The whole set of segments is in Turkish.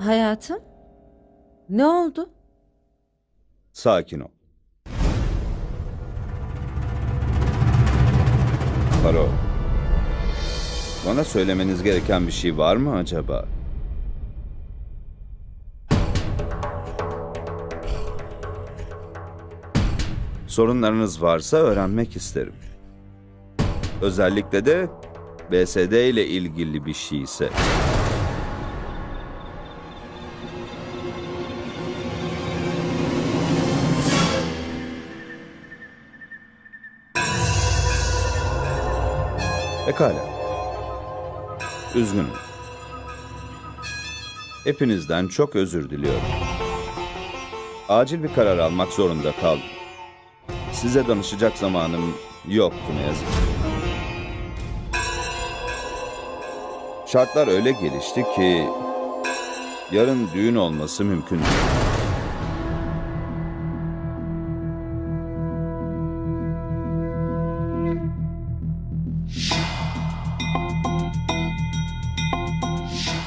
Hayatım? Ne oldu? Sakin ol. Karo. Bana söylemeniz gereken bir şey var mı acaba? Sorunlarınız varsa öğrenmek isterim. Özellikle de BSD ile ilgili bir şeyse. Pekala. Üzgünüm. Hepinizden çok özür diliyorum. Acil bir karar almak zorunda kaldım. Size danışacak zamanım yoktu ne yazık. Şartlar öyle gelişti ki yarın düğün olması mümkün değil.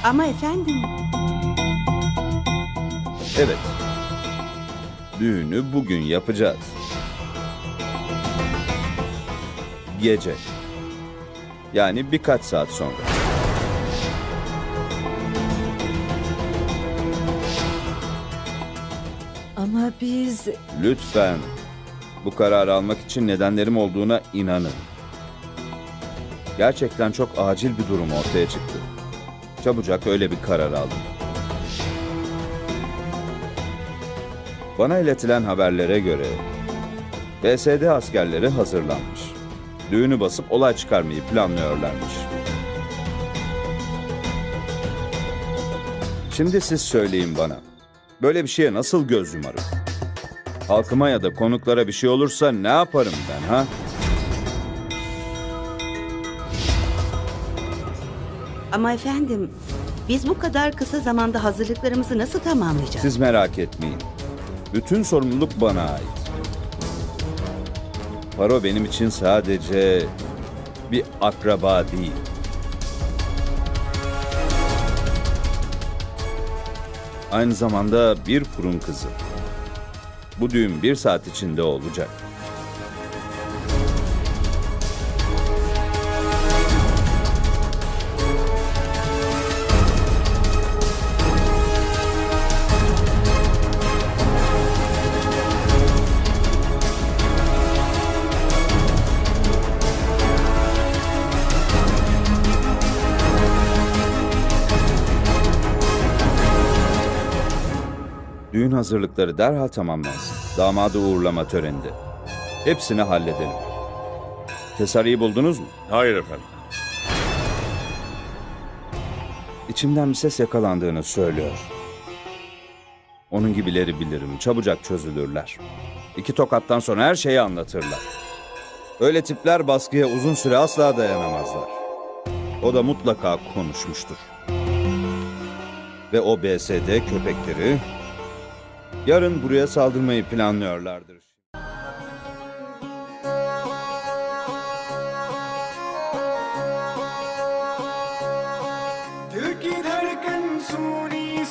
Ama efendim, Evet. Düğünü bugün yapacağız. Gece. Yani birkaç saat sonra. Ama biz... Lütfen bu kararı almak için nedenlerim olduğuna inanın. Gerçekten çok acil bir durum ortaya çıktı. Çabucak öyle bir karar aldım. Bana iletilen haberlere göre BSD askerleri hazırlanmış. Düğünü basıp olay çıkarmayı planlıyorlarmış. Şimdi siz söyleyin bana. Böyle bir şeye nasıl göz yumarım? Halkıma ya da konuklara bir şey olursa ne yaparım ben ha? Ama efendim, biz bu kadar kısa zamanda hazırlıklarımızı nasıl tamamlayacağız? Siz merak etmeyin. Bütün sorumluluk bana ait. Paro benim için sadece bir akraba değil. Aynı zamanda bir kurun kızı. Bu düğün bir saat içinde olacak. Düğün hazırlıkları derhal tamamlansın. Damadı uğurlama töreninde. Hepsini halledelim. Tesariyi buldunuz mu? Hayır efendim. İçimden bir ses yakalandığını söylüyor. Onun gibileri bilirim. Çabucak çözülürler. İki tokattan sonra her şeyi anlatırlar. Öyle tipler baskıya uzun süre asla dayanamazlar. O da mutlaka konuşmuştur. Ve o BSD köpekleri yarın buraya saldırmayı planlıyorlardır.